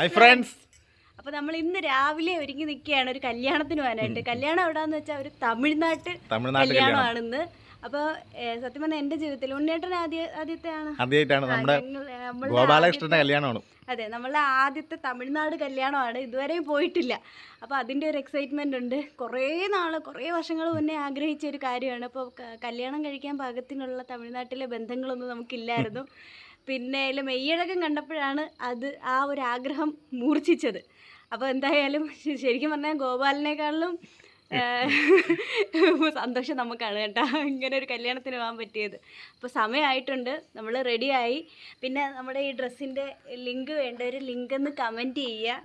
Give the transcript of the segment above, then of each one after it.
Hi friends അപ്പൊ നമ്മൾ ഇന്ന് രാവിലെ ഒരുങ്ങി നിൽക്കുകയാണ് ഒരു കല്യാണത്തിന് പോകാനായിട്ട്. കല്യാണം എവിടാന്ന് വെച്ചാൽ ഒരു തമിഴ്നാട്ട് തമിഴ്നാട്ട് കല്യാണം കല്യാണമാണെന്ന് അപ്പോൾ സത്യം പറഞ്ഞാൽ എന്റെ ജീവിതത്തിൽ ഉണ്ണിയേട്ടൻ ആദ്യ ആദ്യത്തെയാണ് ആദ്യമായിട്ടാണ് നമ്മുടെ ഗോപാലകൃഷ്ണന്റെ കല്യാണമാണ്. അതെ നമ്മളുടെ ആദ്യത്തെ തമിഴ്നാട് കല്യാണമാണ്. ഇതുവരെയും പോയിട്ടില്ല. അപ്പോൾ അതിന്റെ ഒരു എക്സൈറ്റ്മെന്റ് ഉണ്ട്. കുറേ നാൾ കുറേ വർഷങ്ങൾ മുന്നേ ആഗ്രഹിച്ച ഒരു കാര്യമാണ്. അപ്പോൾ കല്യാണം കഴിക്കാൻ പാകത്തിനുള്ള തമിഴ്നാട്ടിലെ ബന്ധങ്ങളൊന്നും നമുക്കില്ലായിരുന്നു. പിന്നെ അതിൽ മെയ്യഴകം കണ്ടപ്പോഴാണ് അത് ആ ഒരു ആഗ്രഹം മൂർച്ഛിച്ചത്. അപ്പോൾ എന്തായാലും ശരിക്കും പറഞ്ഞാൽ ഗോപാലിനേക്കാളിലും ഏഹ്, സന്തോഷം നമുക്കാണ് കേട്ടോ. ഇങ്ങനെ ഒരു കല്യാണത്തിന് പോകാൻ പറ്റിയത്. അപ്പോൾ സമയമായിട്ടുണ്ട്. നമ്മൾ റെഡിയായി പിന്നെ നമ്മുടെ ഈ ഡ്രസ്സിന്റെ ലിങ്ക് വേണ്ട ഒരു ലിങ്ക് ഒന്ന് കമന്റ് ചെയ്യുക.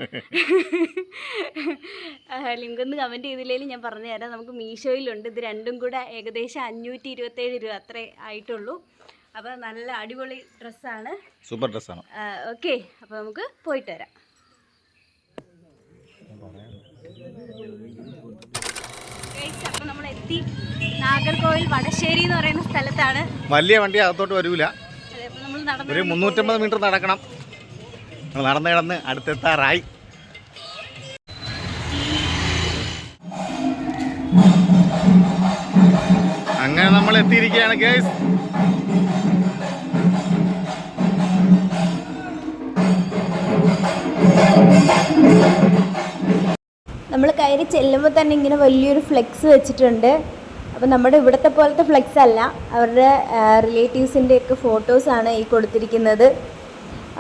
ലിങ്ക് ഒന്ന് കമന്റ് ചെയ്തില്ലെങ്കിൽ ഞാൻ പറഞ്ഞു തരാം നമുക്ക് മീഷോയിലുണ്ട്. ഇത് രണ്ടും കൂടെ ഏകദേശം അഞ്ഞൂറ്റി ഇരുപത്തേഴ് രൂപ അത്രേ ആയിട്ടുള്ളൂ. അപ്പോൾ നല്ല അടിപൊളി ഡ്രസ്സാണ്. സൂപ്പർ ഡ്രസ്സാണ്. ഓക്കെ അപ്പോൾ നമുക്ക് പോയിട്ട് വരാം. അപ്പോൾ നമ്മൾ എത്തി. നാഗർകോവിൽ വടശ്ശേരി എന്ന് പറയുന്ന സ്ഥലത്താണ്. വലിയ വണ്ടി അകത്തോട്ട് വരൂല. ഒരു മുന്നൂറ്റമ്പത് മീറ്റർ നടക്കണം. നടന്ന് കിടന്ന് അടുത്തെത്താറായി. അങ്ങനെ നമ്മൾ എത്തിയിരിക്കുകയാണ് ഗേസ് കയറി ചെല്ലുമ്പോൾ തന്നെ ഇങ്ങനെ വലിയൊരു ഫ്ലെക്സ് വെച്ചിട്ടുണ്ട്. അപ്പോൾ നമ്മുടെ ഇവിടുത്തെ പോലത്തെ ഫ്ലെക്സ് അല്ല. അവരുടെ റിലേറ്റീവ്സിന്റെ ഒക്കെ ഫോട്ടോസാണ് ഈ കൊടുത്തിരിക്കുന്നത്.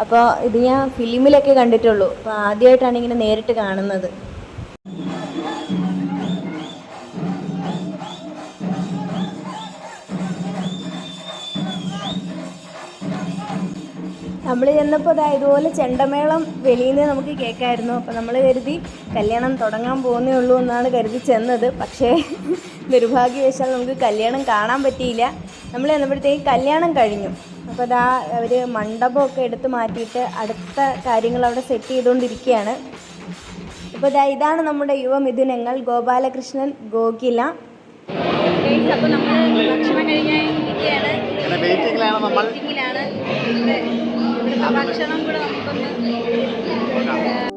അപ്പോൾ ഇത് ഞാൻ ഫിലിമിലൊക്കെ കണ്ടിട്ടുള്ളൂ. അപ്പോൾ ആദ്യമായിട്ടാണ് ഇങ്ങനെ നേരിട്ട് കാണുന്നത്. നമ്മൾ ചെന്നപ്പോൾ അതാ ഇതുപോലെ ചെണ്ടമേളം വെളിയിൽ നിന്ന് നമുക്ക് കേൾക്കായിരുന്നു അപ്പോൾ നമ്മൾ കരുതി കല്യാണം തുടങ്ങാൻ പോകുന്നേ ഉള്ളൂ എന്നാണ് കരുതി ചെന്നത്. പക്ഷേ നിർഭാഗ്യവശാൽ നമുക്ക് കല്യാണം കാണാൻ പറ്റിയില്ല. നമ്മൾ ചെന്നപ്പോഴത്തേക്ക് കല്യാണം കഴിഞ്ഞു. അപ്പോൾ അതാ അവർ മണ്ഡപമൊക്കെ എടുത്ത് മാറ്റിയിട്ട് അടുത്ത കാര്യങ്ങൾ അവിടെ സെറ്റ് ചെയ്തുകൊണ്ടിരിക്കുകയാണ്. അപ്പോൾ ഇതാ ഇതാണ് നമ്മുടെ യുവമിഥുനങ്ങൾ ഗോപാലകൃഷ്ണൻ ഗോകില. അപ്പോൾ നമ്മൾ ഭക്ഷണം കഴിഞ്ഞാൽ ഇരിക്കുകയാണ്. അങ്ങനെ വെയിറ്റിംഗിലാണ് നമ്മൾ. ഭക്ഷണം കൂടെ നമുക്കൊന്ന്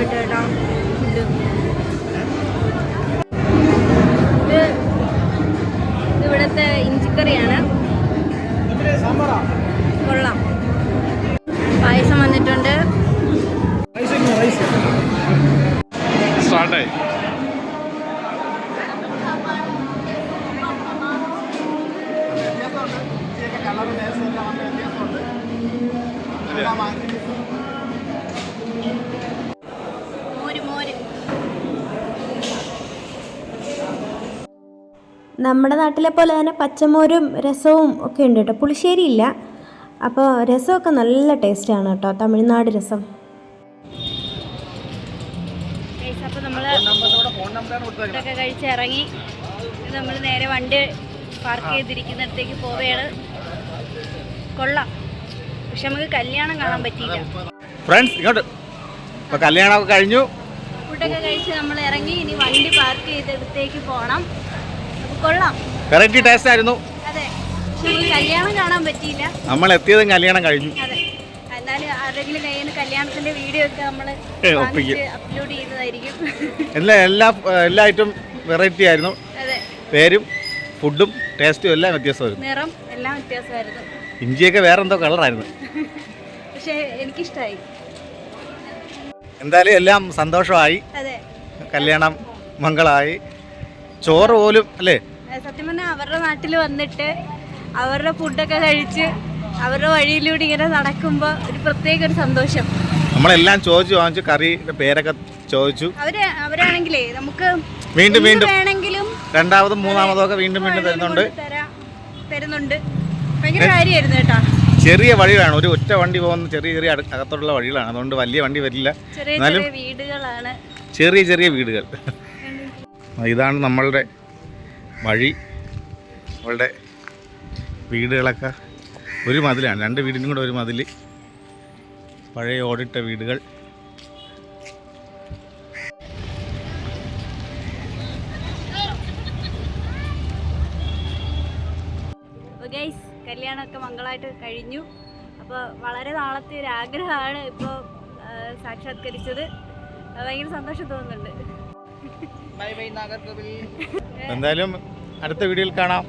ഇഷ്ടപ്പെട്ടു കേട്ടോ ഫുഡ്. ഇത് ഇത് ഇവിടുത്തെ ഇഞ്ചിക്കറിയാണ്. കൊള്ളാം. പായസം വന്നിട്ടുണ്ട്. സ്റ്റാർട്ടായി നമ്മുടെ നാട്ടിലെ പോലെ തന്നെ പച്ചമോരും രസവും ഒക്കെ ഉണ്ട് കേട്ടോ. പുളിശ്ശേരി ഇല്ല. അപ്പോൾ രസമൊക്കെ നല്ല ടേസ്റ്റാണ് കേട്ടോ. തമിഴ്നാട് രസം. അപ്പോൾ നമ്മൾ ഫുഡൊക്കെ കഴിച്ച് ഇറങ്ങി. നമ്മൾ നേരെ വണ്ടി പാർക്ക് ചെയ്തിരിക്കുന്നിടത്തേക്ക് പോവുകയാണ്. കൊള്ളാം. പക്ഷെ നമുക്ക് കല്യാണം കാണാൻ പറ്റിയില്ല. ഫ്രണ്ട്സ് ഇങ്ങോട്ട്. കല്യാണമൊക്കെ കഴിഞ്ഞു. ഫുഡൊക്കെ കഴിച്ച് നമ്മൾ ഇറങ്ങി. ഇനി വണ്ടി പാർക്ക് ചെയ്തിടത്തേക്ക് പോകണം കൊള്ളാം. വെറൈറ്റി ടേസ്റ്റ് ആയിരുന്നു. അതെ. കല്യാണം കാണാൻ പറ്റിയില്ല. നമ്മൾ എത്തിയതും കല്യാണം കഴിഞ്ഞു. അതെ. എന്നാലും ആരെങ്കിലും കയ്യിൽ കല്യാണത്തിന്റെ വീഡിയോ ഒക്കെ നമ്മൾ അപ്ലോഡ് ചെയ്യുന്നതായിരിക്കും എല്ലാ എല്ലാ എല്ലാ ഐറ്റം വെറൈറ്റി ആയിരുന്നു. അതെ. പേരും ഫുഡും ടേസ്റ്റും എല്ലാം വ്യത്യാസമായിരുന്നു. നിറം എല്ലാം വ്യത്യാസമായിരുന്നു. ഇഞ്ചിയൊക്കെ വേറെ എന്തോ കളറായിരുന്നു പക്ഷെ എനിക്കിഷ്ടമായി എന്തായാലും എല്ലാം സന്തോഷമായി. കല്യാണം മംഗളമായി. ചോറ് പോലും അല്ലേ? സത്യം പറഞ്ഞാൽ അവരുടെ നാട്ടിൽ വന്നിട്ട് അവരുടെ ഫുഡൊക്കെ കഴിച്ച് അവരുടെ വഴിയിലൂടെ ഇങ്ങനെ നടക്കുമ്പോൾ ഒരു പ്രത്യേക ഒരു സന്തോഷം. നമ്മളെല്ലാം ചോദിച്ചു വാങ്ങിച്ചു കറിയുടെ പേരൊക്കെ ചോദിച്ചു. അവർ അവരാണെങ്കിലേ നമുക്ക് വീണ്ടും വീണ്ടും വേണമെങ്കിലും രണ്ടാമതും മൂന്നാമതും ഒക്കെ വീണ്ടും വീണ്ടും തരുന്നുണ്ട്. തരുന്നുണ്ട്. ഭയങ്കര കാര്യമായിരുന്നു കേട്ടോ. ചെറിയ വഴികളാണ്. ഒരു ഒറ്റ വണ്ടി പോകുന്ന ചെറിയ ചെറിയ അകത്തുള്ള അകത്തോട്ടുള്ള വഴികളാണ്. അതുകൊണ്ട് വലിയ വണ്ടി വരില്ല. എന്നാലും വീടുകളാണ്. ചെറിയ ചെറിയ വീടുകൾ. ഇതാണ് നമ്മളുടെ വഴി. നമ്മളുടെ വീടുകളൊക്കെ ഒരു മതിലാണ്. രണ്ട് വീടിനും കൂടെ ഒരു മതിൽ പഴയ ഓടിട്ട വീടുകൾ. കല്യാണമൊക്കെ മംഗളമായിട്ട് കഴിഞ്ഞു. അപ്പോൾ വളരെ നാളത്തെ ഒരു ആഗ്രഹമാണ് ഇപ്പോൾ സാക്ഷാത്കരിച്ചത്. ഭയങ്കര സന്തോഷം തോന്നുന്നുണ്ട്. എന്തായാലും അടുത്ത വീഡിയോയിൽ കാണാം.